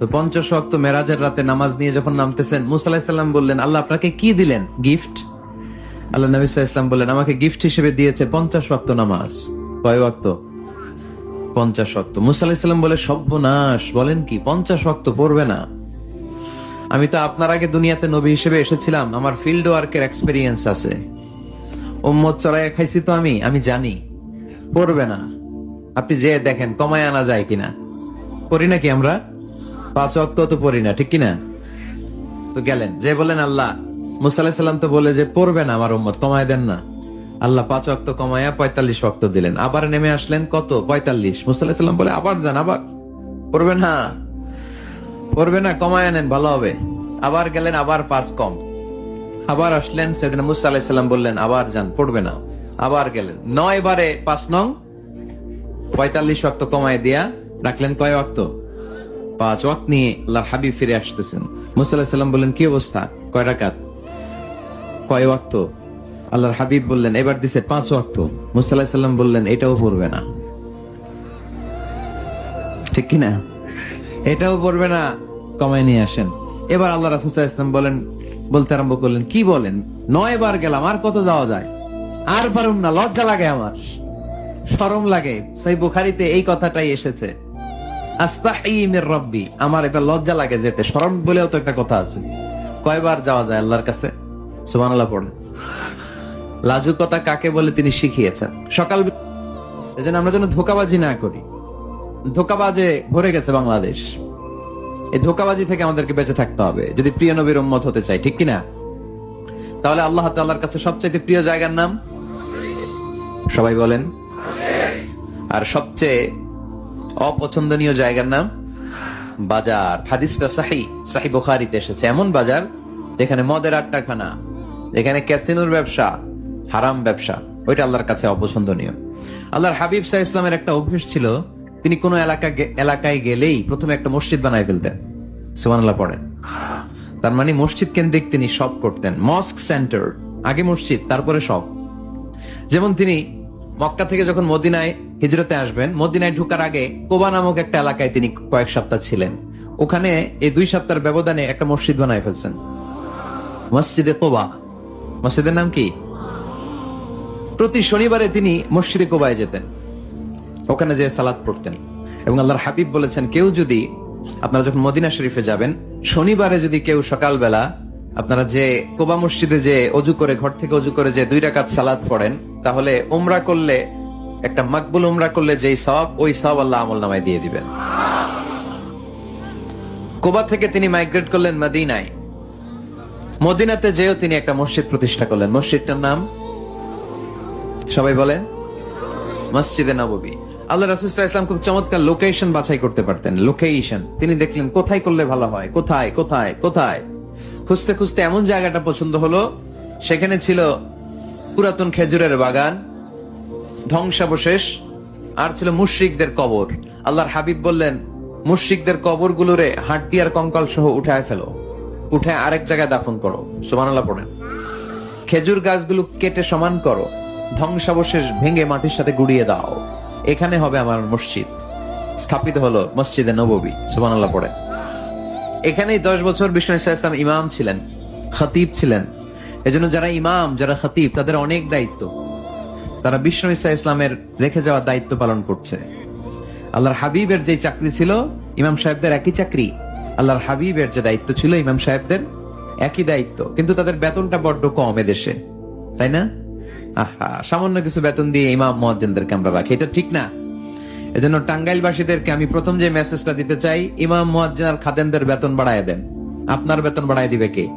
তো পঞ্চাশ ওয়াক্ত মেরাজের রাতে নামাজ নিয়ে যখন নামতেছেন, মুসা আলাহিসাল্লাম বললেন, আল্লাহ আপনাকে কি দিলেন? গিফট? আল্লাহ নবী ওয়াসাল্লাম বললেন, আমাকে গিফট হিসেবে দিয়েছে পঞ্চাশ ওয়াক্ত নামাজ। কয় ওয়াক্ত? পঞ্চাশ ওয়াক্ত মুসা আলাহিসাল্লাম বলে, সর্বনাশ, বলেন কি পঞ্চাশ ওয়াক্ত পড়বে না। আমি তো আপনার আগে দুনিয়াতে নবী হিসেবে এসেছিলাম, আমার ফিল্ড ওয়ার্কের এক্সপেরিয়েন্স আছে। উম্মত চড়াইয়া খাইছি তো আমি আমি জানি, পড়বে না। আপনি যে দেখেন, কমায় আনা যায় কিনা। পড়ি নাকি আমরা? পাঁচ অক্ত তো পড়ি না, ঠিক কিনা? তো গেলেন, যে বলেন আল্লাহ মুসাল্লাহ সাল্লাম তো বলে যে পড়বে না আমার উম্মত, কমায় দেন না। আল্লাহ পাঁচ অক্ত কমায়া পঁয়তাল্লিশ অক্ত দিলেন। আবার নেমে আসলেন, কত? পঁয়তাল্লিশ। মুসাল্লাহ সাল্লাম বলে, আবার যান, আবার। পড়বে না? পড়বে না, কমায় আনেন, ভালো হবে। আবার গেলেন, আবার পাঁচ কম। আবার আসলেন, সেদিন মুসা আলাহিসাল্লাম বললেন, আবার যান, পড়বে না। আবার গেলেন, নয় বারে পাঁচ নং, পঁয়তাল্লিশ ওয়াক্ত কমায় দিয়া রাখলেন কয় ওয়াক্ত পাঁচ ওয়াক্ত নিয়ে আল্লাহর হাবিব ফিরে আসতেছেন। মুসা আলাহিসাল্লাম বললেন, কি অবস্থা? কয় রাকাত? কয় ওয়াক্ত। আল্লাহর হাবিব বললেন, এবার দিছে পাঁচ ওয়াক্ত। মুসা আলাহিসাল্লাম বললেন, এটাও পড়বে না। ঠিক কিনা? এটাও পড়বে না। কমায় নিয়ে আসেন। এবার আল্লাহ রাসুল ইসলাম বলেন, বলতে আরম্ভ করলেন, কি বলেন? নয় বার গেলাম, আর কত যাওয়া যায়? আর পারুম না, লজ্জা লাগে আমার। শরম লাগে। সেই বুখারিতে এই কথাটাই এসেছে। আস্তাহি মির রব্বি। আমার এটা লজ্জা লাগে যেতে, শরম বলেও তো একটা কথা আছে। কয়বার যাওয়া যায় আল্লাহর কাছে? সুবহানাল্লাহ, পড়ে। লাজুকতা কাকে বলে তিনি শিখিয়েছেন। সকাল এজন্য আমরা যেন ধোকাবাজি না করি। ধোকাবাজে ভরে গেছে বাংলাদেশ। এই ধোকাবাজি থেকে আমাদেরকে বেঁচে থাকতে হবে। যদি প্রিয় নবীর উম্মত হতে চাই, ঠিক কিনা? তাহলে আল্লাহ তাল্লাহর কাছে সবচেয়ে প্রিয় জায়গার নাম? সবাই বলেন। আর সবচেয়ে অপছন্দনীয় জায়গার নাম? বাজার। হাদিসটা সাহি সাহি বুখারিতে এসেছে। এমন বাজার যেখানে মদের আটটাখানা যেখানে ক্যাসিনোর ব্যবসা, হারাম ব্যবসা, ওইটা আল্লাহর কাছে অপছন্দনীয়। আল্লাহর হাবিব সাহা ইসলামের একটা অভ্যেস ছিল, তিনি কোন এলাকা এলাকায় গেলেই প্রথমে একটা মসজিদ বানায় ফেলতেন। সুবহানাল্লাহ পড়েন। তার মানে মসজিদ কেন্দ্রিক তিনি সব করতেন। মস্ক সেন্টার, আগে মসজিদ, তারপরে সব। যেমন তিনি মক্কা থেকে যখন মদিনায় হিজরতে আসবেন, মদিনায় ঢুকার আগে কোবা নামক একটা এলাকায় তিনি কয়েক সপ্তাহ ছিলেন। ওখানে এই দুই সপ্তাহের ব্যবধানে একটা মসজিদ বানায় ফেলছেন। মসজিদে কোবা। মসজিদের নাম কি? প্রতি শনিবারে তিনি মসজিদে কোবায় যেতেন। ওখানে যে সালাদ পড়তেন। এবং আল্লাহর হাবিব বলেছেন, কেউ যদি আপনারা যখন মদিনা শরীফে যাবেন, শনিবারে যদি কেউ সকালবেলা আপনারা যে কোবা মসজিদে যে অজু করে, ঘর থেকে অজু করে যে দুই রাকাত সালাদ পড়েন তাহলে উমরা করলে, একটা মাকবুল উমরা করলে যেই সওয়াব, ওই সওয়াব আল্লাহ আমল নামায় দিয়ে দিবেন। কোবা থেকে তিনি মাইগ্রেট করলেন মদিনায়। মদিনাতে যেও তিনি একটা মসজিদ প্রতিষ্ঠা করলেন। মসজিদটার নাম সবাই বলেন? মসজিদে নববী। আল্লাহ রাসুল্লাহ ইসলাম খুব চমৎকার লোকেশন বাছাই করতে পারতেন। লোকেশন তিনি দেখলেন, কোথায় করলে ভালো হয়? কোথায়? কোথায়? কোথায়? খুঁজতে খুঁজতে এমন জায়গাটা পছন্দ হলো, সেখানে ছিল পুরাতন খেজুরের বাগান, ধ্বংসাবশেষ, আর ছিল মুশরিকদের কবর। আল্লাহর হাবিব বললেন, মুশরিকদের কবর গুলোরে হাড্ডি আর কঙ্কাল সহ উঠায় ফেলো। উঠে আরেক জায়গায় দাফন করো। সুবহানাল্লাহ পড়েন। খেজুর গাছগুলো কেটে সমান করো। ধ্বংসাবশেষ ভেঙে মাটির সাথে গুড়িয়ে দাও। এখানে হবে আমার মসজিদ। স্থাপিত হলো মসজিদে নববী। সুবহানাল্লাহ পড়ে এখানেই দশ বছর বিষ্ণু ইসলাম ইমাম ছিলেন, খতিব ছিলেন। এজন্য যারা ইমাম, যারা খতিব, তাদের অনেক দায়িত্ব। তারা বিষ্ণু ইসা ইসলামের রেখে যাওয়ার দায়িত্ব পালন করছে। আল্লাহর হাবিবের যে চাকরি ছিল, ইমাম সাহেবদের একই চাকরি। আল্লাহর হাবিবের যে দায়িত্ব ছিল, ইমাম সাহেবদের একই দায়িত্ব। কিন্তু তাদের বেতনটা বড্ড কম এদেশে। তাই না? আহা, সামান্য কিছু বেতন দিয়ে ইমাম মহাজ্জেনদেরকে আমরা রাখি। এটা ঠিক না। এজন্য টাঙ্গাইলবাসীদেরকে আমি প্রথম যে মেসেজটা দিতে চাই, ইমাম মুয়াজ্জিন আর খাদেমদের বেতন বাড়ায় দেন। আপনার বেতন বাড়ায় দিবে কে?